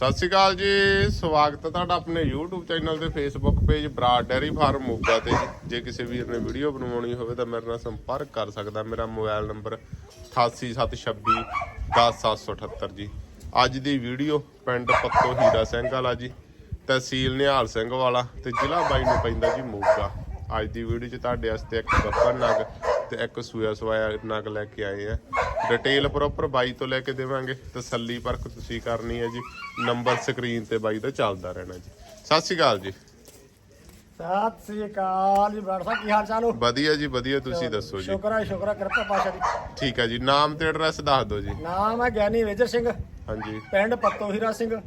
ਸਤਿ ਸ਼੍ਰੀ ਅਕਾਲ ਜੀ, ਸਵਾਗਤ ਹੈ ਤੁਹਾਡਾ ਆਪਣੇ YouTube ਚੈਨਲ ਤੇ Facebook page Brar dairy farm Moga ਤੇ। ਜੀ। ਜੇ ਕਿਸੇ ਵੀਰ ਨੇ ਵੀਡੀਓ ਬਣਵਾਉਣੀ ਹੋਵੇ ਤਾਂ ਮੇਰੇ ਨਾਲ ਸੰਪਰਕ ਕਰ ਸਕਦਾ। ਮੇਰਾ ਮੋਬਾਈਲ ਨੰਬਰ 8876 10778 ਜੀ। ਅੱਜ ਦੀ ਵੀਡੀਓ ਪਿੰਡ ਪੱਤੋ ਹੀਰਾ ਸਿੰਘ ਵਾਲਾ ਜੀ, ਤਹਿਸੀਲ ਨਿਹਾਲ ਸਿੰਘ ਵਾਲਾ ਤੇ ਜ਼ਿਲ੍ਹਾ ਬਾਈ ਨੂੰ ਪੈਂਦਾ ਜੀ ਮੋਗਾ। ਅੱਜ ਦੀ ਵੀਡੀਓ 'ਚ ਤੁਹਾਡੇ ਵਾਸਤੇ ਇੱਕ ਗੱਬਰ ਨਗ ਤੇ ਇੱਕ ਸੂਆ ਸਵਾਇਆ ਨਗ ਲੈ ਕੇ ਆਏ ਆ। ਡਿਟੇਲ ਪ੍ਰੋਪਰ ਬਾਈ ਤੋਂ ਲੈ ਕੇ ਦੇਵਾਂਗੇ। ਤਸੱਲੀ ਪਰਖ ਤੁਸੀਂ ਕਰਨੀ ਹੈ ਜੀ। ਨੰਬਰ ਸਕਰੀਨ ਤੇ ਬਾਈ ਦਾ ਚੱਲਦਾ ਰਹਿਣਾ ਜੀ। ਸਤਿ ਸ਼੍ਰੀ ਅਕਾਲ ਜੀ। ਸਤਿ ਸ੍ਰੀ ਅਕਾਲ ਜੀ ਸਾਹਿਬ ਕੀ ਹਾਲ ਚਾਲ ਹੋ? ਵਧੀਆ ਜੀ ਵਧੀਆ। ਤੁਸੀਂ ਦੱਸੋ ਜੀ। ਸ਼ੁਕਰ ਹੈ ਸ਼ੁਕਰ ਹੈ ਕਿਰਪਾ ਪਾਸ਼ਾ ਦੀ। ਠੀਕ ਹੈ ਜੀ। ਨਾਮ ਤੇ ਐਡਰੈਸ ਦੱਸ ਦਿਓ ਜੀ। ਨਾਮ ਹੈ ਗਿਆਨੀ ਵੇਜਰ ਸਿੰਘ। ਹਾਂਜੀ। ਪਿੰਡ ਪੱਤੋ ਹੀਰਾ ਸਿੰਘ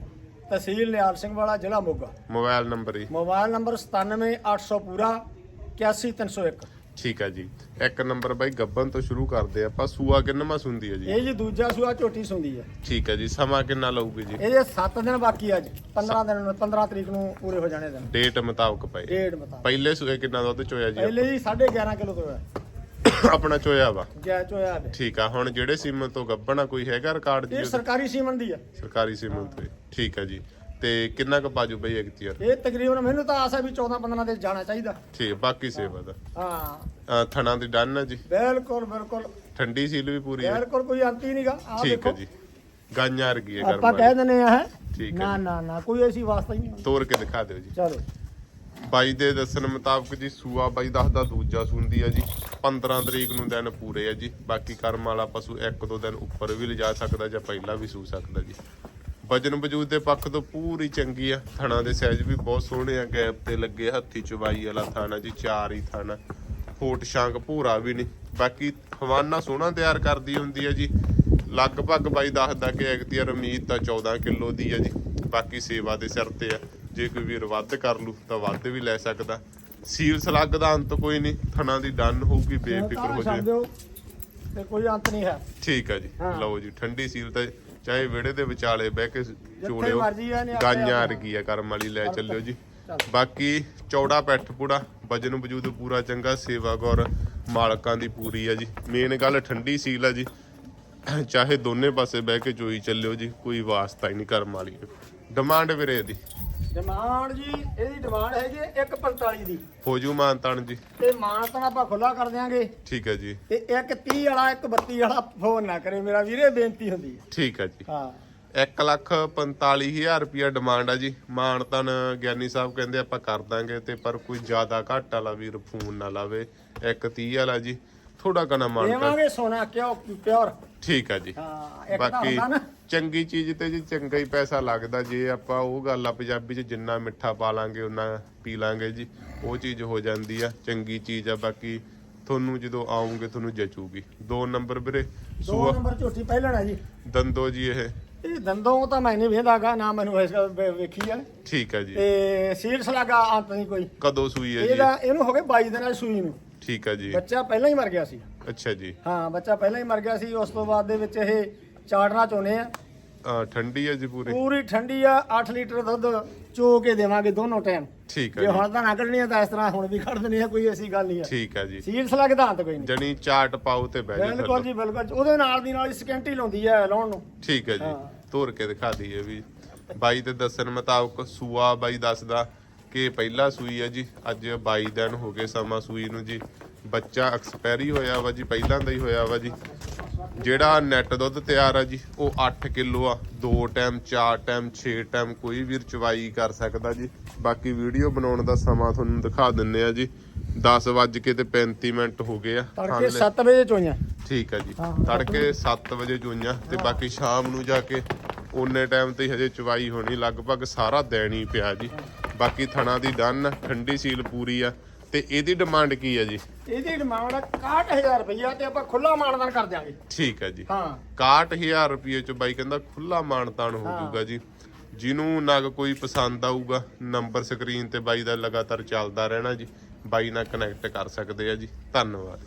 ਤਹਿਸੀਲ ਨਿਹਾਲ ਸਿੰਘ ਵਾਲਾ ਜ਼ਿਲ੍ਹਾ ਮੋਗਾ। ਮੋਬਾਈਲ ਨੰਬਰ ਜੀ। ਮੋਬਾਈਲ ਨੰਬਰ 97800 ਪੂਰਾ 81301 ਠੀਕ ਹੈ ਜੀ। ਇੱਕ ਨੰਬਰ ਬਾਈ ਗੱਬਨ ਤੋਂ ਸ਼ੁਰੂ ਕਰਦੇ ਆ। ਆਪਾਂ ਸੂਆ ਕਿੰਨਵਾਂ ਸੁੰਦੀ ਹੈ ਜੀ? ਇਹ ਜੀ ਦੂਜਾ ਸੂਆ ਝੋਟੀ ਸੁੰਦੀ ਹੈ ਠੀਕ ਹੈ ਜੀ। ਸਮਾਂ ਕਿੰਨਾ ਲਊਗੀ ਜੀ? ਇਹਦੇ 7 ਦਿਨ ਬਾਕੀ ਆ ਅੱਜ 15 ਦਿਨ ਨੂੰ 15 ਤਰੀਕ ਨੂੰ ਪੂਰੇ ਹੋ ਜਾਣੇ ਦਿਨ। ਡੇਟ ਮੁਤਾਬਕ ਪਏ ਡੇਢ ਮਤਾ ਪਹਿਲੇ ਸੂਏ ਕਿੰਨਾ ਦੁੱਧ ਚੋਇਆ ਜੀ ਪਹਿਲੇ ਜੀ 11.5 ਕਿਲੋ ਤੋਂ ਹੈ ਆਪਣਾ ਚੋਇਆ ਵਾ। ਜੈ ਚੋਇਆ ਦੇ ਠੀਕ ਆ। ਹੁਣ ਜਿਹੜੇ ਸੀਮਨ ਤੋਂ ਗੱਬਣਾ ਕੋਈ ਹੈਗਾ ਰਿਕਾਰਡ ਜੀ ਇਹ? ਸਰਕਾਰੀ ਸੀਮਨ ਦੀ ਆ। ਸਰਕਾਰੀ ਸੀਮਨ ਤੋਂ। ਠੀਕ ਹੈ ਜੀ। ਤੇ ਕਿੰਨਾ ਕੁ ਬਾਜੂ ਬਈ ਇੱਕ ਚੀਰ ਇਹ ਤਕਰੀਬਨ ਮੈਨੂੰ ਤਾਂ ਆਸ ਹੈ ਵੀ 14 15 ਦੇ ਜਾਣਾ ਚਾਹੀਦਾ। ਠੀਕ ਬਾਕੀ ਸੇਵਾ ਦਾ। ਹਾਂ। ਅਹ ਥਣਾ ਦੀ ਡਨ ਹੈ ਜੀ? ਬਿਲਕੁਲ ਬਿਲਕੁਲ। ਠੰਡੀ ਸੀਲ ਵੀ ਪੂਰੀ ਹੈ। ਬਿਲਕੁਲ ਕੋਈ ਅੰਤ ਹੀ ਨਹੀਂਗਾ ਆ ਠੀਕ ਹੈ ਦੇਖੋ। ਜੀ। ਗਾਂਆਂ ਰਗੀ ਹੈ ਆਪਾਂ ਗਰਮ ਕਹਿ ਦਿੰਦੇ ਆ ਹੈ? ਠੀਕ ਹੈ ਨਾ। ਨਾ ਨਾ ਕੋਈ ਐਸੀ ਵਾਸਤਾ ਹੀ ਨਹੀਂ ਤੋੜ ਕੇ ਦਿਖਾ ਦਿਓ ਜੀ। ਚਲੋ। ਬਾਈ ਦੇ ਦੱਸਣ ਮੁਤਾਬਕ ਜੀ ਸੂਆ ਬਾਈ ਦੱਸਦਾ ਦੂਜਾ ਸੁੰਦੀ ਆ ਜੀ। 15 ਤਰੀਕ ਨੂੰ ਦਿਨ ਪੂਰੇ ਆ ਜੀ। ਬਾਕੀ ਕਰਮ ਵਾਲਾ ਪਸ਼ੂ ਇੱਕ ਦੋ ਦਿਨ ਉੱਪਰ ਵੀ ਲਿਜਾ ਸਕਦਾ ਜਾਂ ਪਹਿਲਾਂ ਵੀ ਸੂ ਸਕਦਾ ਜੀ। ਵਜਨ ਵਜੂਦ ਦੇ ਪੱਖ ਤੋਂ ਪੂਰੀ ਚੰਗੀ ਆ। ਥਣਾ ਦੇ ਸਾਈਜ਼ ਵੀ ਬਹੁਤ ਸੋਹਣੇ ਆ ਗੈਪ ਤੇ ਲੱਗੇ ਹੱਥੀ ਚਵਾਈ ਵਾਲਾ ਥਾਣਾ ਜੀ ਚਾਰ ਹੀ ਥਾਣਾ। ਫੋਟ ਸ਼ਾਂਕ ਭੂਰਾ ਵੀ ਨਹੀਂ। ਬਾਕੀ ਹਵਾਨਾ ਸੋਹਣਾ ਤਿਆਰ ਕਰਦੀ ਹੁੰਦੀ ਆ ਜੀ। ਲਗਭਗ ਬਾਈ ਦੱਸਦਾ ਕਿ ਐਕਤੀਅਰ ਉਮੀਦ ਤਾਂ 14 ਕਿਲੋ ਦੀ ਆ ਜੀ। ਬਾਕੀ ਸੇਵਾ ਦੇ ਸਿਰ ਤੇ ਆ। ਜੇ ਕੋਈ ਵੀਰ ਵੱਧ ਕਰ ਲੂ ਤਾਂ ਵੱਧ ਵੀ ਲੈ ਸਕਦਾ। ਸੀਲ ਸਲੱਗ ਦਾ ਅੰਤ ਕੋਈ ਨਹੀਂ। ਥਣਾ ਦੀ ਡਨ ਹੋਊਗੀ ਬੇਫਿਕਰ ਹੋ ਦਿਓ ਤੇ ਕੋਈ ਅੰਤ ਨਹੀਂ ਹੈ। ਠੀਕ ਆ ਜੀ। ਲਓ ਜੀ ਠੰਡੀ ਸੀਲ ਤਾਂ ਚਾਹੇ ਵਿਹੜੇ ਦੇ ਵਿਚਾਲੇ ਬਹਿ ਕੇ ਚੋਲਿਓ ਮਰਜ਼ੀ ਆ, ਗਾਈਆਂ ਰਗੀ ਆ ਕਰਮ ਵਾਲੀ ਲੈ ਚੱਲਿਓ ਜੀ। ਬਾਕੀ ਚੌੜਾ ਪੈਠ ਪੂੜਾ ਵਜਨ ਵਜੂਦ ਪੂਰਾ ਚੰਗਾ ਸੇਵਾ ਗੌਰ ਮਾਲਕਾਂ ਦੀ ਪੂਰੀ ਆ ਜੀ। ਮੇਨ ਗੱਲ ਠੰਡੀ ਸੀਲ ਆ ਜੀ। ਚਾਹੇ ਦੋਨੇ ਪਾਸੇ ਬਹਿ ਕੇ ਚੋਈ ਚੱਲਿਓ ਜੀ ਕੋਈ ਵਾਸਤਾ ਹੀ ਨਹੀਂ ਕਰਮ ਵਾਲੀ। ਡਿਮਾਂਡ ਵੀਰੇ ਦੀ ਡਿਮਾਂਡ ਜੀ ਇਹਦੀ ਡਿਮਾਂਡ ਹੈਗੀ ਹੈ 145 ਦੀ। ਹੋ ਜੂ ਮਾਨਤਾਨ ਜੀ। ਤੇ ਮਾਨ ਤਾਂ ਆਪਾਂ ਖੁੱਲਾ ਕਰ ਦਿਆਂਗੇ। ਠੀਕ ਹੈ ਜੀ। ਤੇ ਇੱਕ 30 ਵਾਲਾ ਇੱਕ 32 ਵਾਲਾ ਫੋਨ ਨਾ ਕਰੇ ਮੇਰਾ ਵੀਰੇ ਬੇਨਤੀ ਹੁੰਦੀ ਹੈ। ਠੀਕ ਹੈ ਜੀ। ਹਾਂ। 1 ਲੱਖ 45000 ਰੁਪਿਆ ਡਿਮਾਂਡ ਆ ਜੀ। ਮਾਨਤਨ ਗਿਆਨੀ ਸਾਹਿਬ ਕਹਿੰਦੇ ਆਪਾਂ ਕਰ ਦਾਂਗੇ ਤੇ ਪਰ ਕੋਈ ਜ਼ਿਆਦਾ ਘੱਟ ਵਾਲਾ ਵੀਰ ਫੋਨ ਨਾ ਲਾਵੇ। 130 ਵਾਲਾ ਜੀ। ਥੋੜਾ ਕਨਾ ਮਾਨ ਦੇਵਾਂਗੇ ਸੋਨਾ ਕਿਉਂ ਪਿਓਰ। ਠੀਕ ਆ ਜੀ। ਹਾਂ ਇੱਕ ਤਾਂ ਬਾਕੀ ਹੁੰਦਾ ਨਾ। ਚੰਗੀ ਚੀਜ਼ ਤੇ ਜੀ ਚੰਗਾ ਹੀ ਪੈਸਾ ਲੱਗਦਾ ਜੇ ਆਪਾਂ ਉਹ ਗੱਲ ਆ ਪੰਜਾਬੀ ਚ ਜਿੰਨਾ ਮਿੱਠਾ ਪਾ ਲਾਂਗੇ ਉਹਨਾਂ ਪੀ ਲਾਂਗੇ ਜੀ ਉਹ ਚੀਜ਼ ਹੋ ਜਾਂਦੀ ਆ ਚੰਗੀ ਚੀਜ਼ ਆ ਬਾਕੀ ਤੁਹਾਨੂੰ ਜਦੋਂ ਆਉਂਗੇ ਤੁਹਾਨੂੰ ਜਚੂਗੀ। ਦੋ ਨੰਬਰ ਵੀਰੇ ਦੋ ਸੂਆ। ਨੰਬਰ ਝੋਟੀ ਪਹਿਲਣਾ ਜੀ। ਦੰਦੋ ਜੀ ਇਹ। ਇਹ ਦੰਦੋਂ ਤਾਂ ਮੈਂ ਨਹੀਂ ਵੇਖਦਾਗਾ ਨਾ ਮੈਨੂੰ ਇਸ ਵੇ- ਵੇਖੀ ਆ। ਠੀਕ ਆ ਜੀ। ਤੇ ਸੀਰਸ ਲਗਾ ਅੰਤ ਨਹੀਂ ਕੋਈ। ਕਦੋਂ ਸੂਈ ਹੈ ਜੀ? ਇਹਦਾ ਇਹਨੂੰ ਹੋ ਗਏ 22 ਦਿਨਾਂ ਦੀ ਸੂਈ ਨੂੰ। ਠੀਕ ਆ ਜੀ। ਬੱਚਾ ਪਹਿਲਾਂ ਹੀ ਮਰ ਗਿਆ ਸੀ। ਅੱਛਾ ਜੀ। ਹਾਂ ਬੱਚਾ ਪਹਿਲਾਂ ਹੀ ਮਰ ਗਿਆ ਸੀ ਉਸ ਤੋਂ ਬਾਅਦ ਦੇ ਵਿੱਚ ਇਹ ਚਾੜਨਾ ਚੋਨੇ ਆ। ਠੰਡੀ ਹੈ ਜੀ ਪੂਰੀ? ਪੂਰੀ ਠੰਡੀ ਆ 8 ਲੀਟਰ ਦੁੱਧ ਚੋ ਕੇ ਦੇਵਾਂਗੇ ਦੋਨੋਂ ਟਾਈਮ ਠੀਕ ਜੇ ਹੈ ਹੁਣ ਤਾਂ ਨਾ ਕੱਢਣੀ ਆ ਤਾਂ ਇਸ ਤਰ੍ਹਾਂ ਹੁਣ ਵੀ ਕੱਢ ਦੇਣੀ ਆ ਕੋਈ ਐਸੀ ਗੱਲ ਨਹੀਂ ਜੀ ਆ। ਠੀਕ ਹੈ ਜੀ। ਸੀਰਸ ਲੱਗਦਾ ਅੰਤ ਕੋਈ ਨਹੀਂ। ਜਣੀ ਚਾਟ ਪਾਓ ਤੇ ਬਹਿ ਜਾ ਬਿਲਕੁਲ ਜੀ ਬਿਲਕੁਲ ਉਹਦੇ ਨਾਲ ਦੀ ਨਾਲ ਹੀ ਸਕੈਂਟੀ ਲਾਉਂਦੀ ਆ ਲਾਉਣ ਨੂੰ। ਠੀਕ ਹੈ ਜੀ। ਤੋਰ ਕੇ ਦਿਖਾ ਦਈਏ ਵੀ। ਬਾਈ ਦੇ ਦੱਸਣ ਮੁਤਾਬਕ ਸੂਆ ਬਾਈ ਦੱਸਦਾ ਕਿ ਪਹਿਲਾ ਸੂਈ ਹੈ ਜੀ। ਅੱਜ 22 ਦਿਨ ਹੋ ਗਏ ਸਮਾਂ ਸੂਈ ਨੂੰ ਜੀ। ਬੱਚਾ ਐਕਸਪਾਇਰੀ ਹੋਇਆ ਵਾ ਜੀ ਪਹਿਲਾਂ ਦਾ ਹੀ ਹੋਇਆ ਵਾ ਜੀ। ਜਿਹੜਾ ਨੈਟ ਦੁੱਧ ਤਿਆਰ ਆ ਜੀ ਉਹ 8 ਕਿਲੋ ਆ। ਦੋ ਟਾਈਮ ਚਾਰ ਟਾਈਮ 6 ਟਾਈਮ ਕੋਈ ਵੀਰ ਚਵਾਈ ਕਰ ਸਕਦਾ ਜੀ। ਬਾਕੀ ਵੀਡੀਓ ਬਣਾਉਣ ਦਾ ਸਮਾਂ ਤੁਹਾਨੂੰ ਦਿਖਾ ਦਿੰਨੇ ਆ ਜੀ। 10 ਵੱਜ ਕੇ ਤੇ 35 ਮਿੰਟ ਹੋ ਗਏ ਆ। ਤੜਕੇ ਹਾਲੇ- 7 ਵਜੇ ਚੋਈਆਂ ਠੀਕ ਹੈ ਜੀ ਤੜਕੇ 7 ਵਜੇ ਚੋਈਆਂ ਤੇ ਬਾਕੀ ਸ਼ਾਮ ਨੂੰ ਜਾ ਕੇ ਓਨੇ ਟਾਈਮ ਤੇ ਹਜੇ ਚਵਾਈ ਹੋਣੀ ਲਗਭਗ ਸਾਰਾ ਦਿਨ ਹੀ ਪਿਆ ਜੀ। ਬਾਕੀ ਥਣਾ ਦੀ ਡਨ ਠੰਡੀ ਸੀਲ ਪੂਰੀ ਆ। ਤੇ ਇਹਦੀ ਡਿਮਾਂਡ ਕੀ ਹੈ ਜੀ? ਇਹਦੀ ਡਿਮਾਂਡ 61000 ਰੁਪਈਆ ਤੇ ਆਪਾਂ ਖੁੱਲਾ ਮਾਨਦਾਨ ਕਰ ਦਿਆਂਗੇ। ਠੀਕ ਹੈ ਜੀ। ਹਾਂ। 61000 ਰੁਪਏ ਚ ਬਾਈ ਕਹਿੰਦਾ ਖੁੱਲਾ ਮਾਨਤਾਨ ਹੋ ਹਾਂ। ਜਾਊਗਾ ਜੀ। ਜਿਹਨੂੰ ਨਗ ਕੋਈ ਪਸੰਦ ਆਊਗਾ ਨੰਬਰ ਸਕਰੀਨ ਤੇ ਬਾਈ ਦਾ ਲਗਾਤਾਰ ਚੱਲਦਾ ਰਹਿਣਾ ਜੀ। ਬਾਈ ਨਾਲ ਕਨੈਕਟ ਕਰ ਸਕਦੇ ਆ ਜੀ। ਧੰਨਵਾਦ।